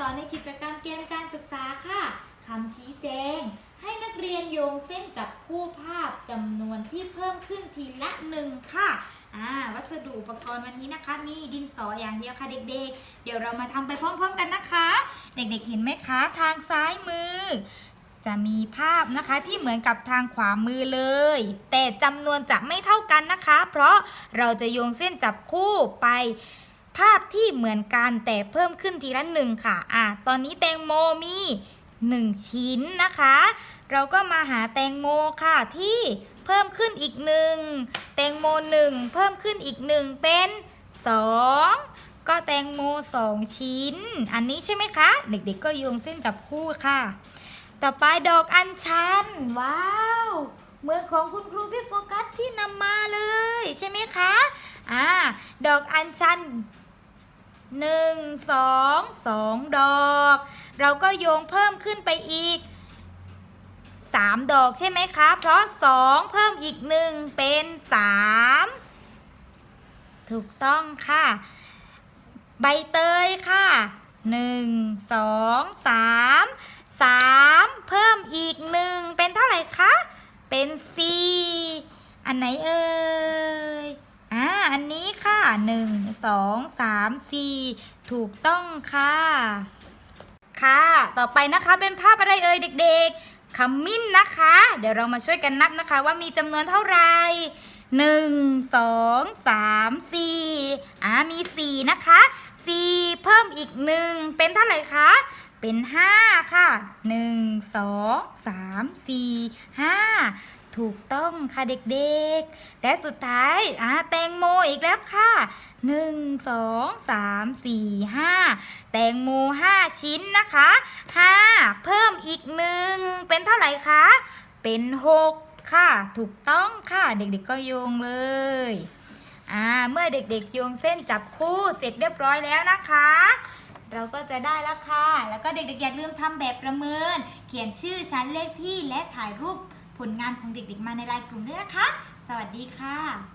ตอนในกิจกรรมเกมการศึกษาค่ะคำชี้แจง ให้นักเรียนโยงเส้นจับคู่ภาพจำนวนที่เพิ่มขึ้นทีละหนึ่งค่ะอ่าวัสดุอุปกรณ์วันนี้นะคะ มีดินสออย่างเดียวค่ะเด็กๆ เดี๋ยวเรามาทำไปพร้อมๆกันนะคะ เด็กๆเห็นไหมคะ ทางซ้ายมือ จะมีภาพนะคะที่เหมือนกับทางขวามือเลย แต่จำนวนจะไม่เท่ากันนะคะ เพราะเราจะโยงเส้นจับคู่ไป ภาพที่เหมือนกันแต่เพิ่มขึ้นทีละหนึ่งค่ะ อะ ตอนนี้แตงโมมีหนึ่งชิ้นนะคะ เราก็มาหาแตงโมค่ะที่เพิ่มขึ้นอีกหนึ่งแตงโมหนึ่งเพิ่มขึ้นอีกหนึ่งเป็นสองก็แตงโมสองชิ้น อันนี้ใช่ไหมคะ เด็กๆก็โยงเส้นจับคู่ค่ะ ต่อไปดอกอัญชัน ว้าวเหมือนของคุณครูพี่โฟกัสที่นำมาเลย ใช่ไหมคะ อ่า ดอกอัญชัน หนึ่งสองสองดอก เราก็โยงเพิ่มขึ้นไปอีกสามดอกใช่ไหมคะเพราะสองเพิ่มอีกหนึ่งเป็นสามถูกต้องค่ะ ใบเตยค่ะหนึ่งสองสามสามเพิ่มอีกหนึ่งเป็นเท่าไหร่คะ เป็นไหนเอ่ย อ่า อันนี้ค่ะ หนึ่งสองสามสี่ถูกต้องค่ะ ค่ะ ต่อไปนะคะเป็นภาพอะไรเอ่ยเด็กๆขมิ้นนะคะ เดี๋ยวเรามาช่วยกันนับนะคะ ว่ามีจำนวนเท่าไหร่หนึ่งสองสามสี่อ่ามีสี่นะคะสี่เพิ่มอีกหนึ่งเป็นเท่าไหร่คะ เป็นห้าค่ะหนึ่งสองสามสี่ห้าถูกต้องค่ะเด็กๆ และสุดท้ายอ่าแตงโมอีกแล้วค่ะหนึ่งสองสามสี่ห้าแตงโมห้าชิ้นนะคะห้าเพิ่มอีกหนึ่งเป็นเท่าไหร่คะ เป็นหกค่ะ ถูกต้องค่ะเด็กๆก็โยงเลยอ่าเมื่อเด็กๆโยงเส้นจับคู่เสร็จเรียบร้อยแล้วนะคะ เราก็จะได้แล้วค่ะ แล้วก็เด็กๆอย่าลืมทำแบบประเมิน เขียนชื่อชั้นเลขที่และถ่ายรูปผลงานของเด็กๆมาในไลน์กลุ่มด้วยนะคะ สวัสดีค่ะ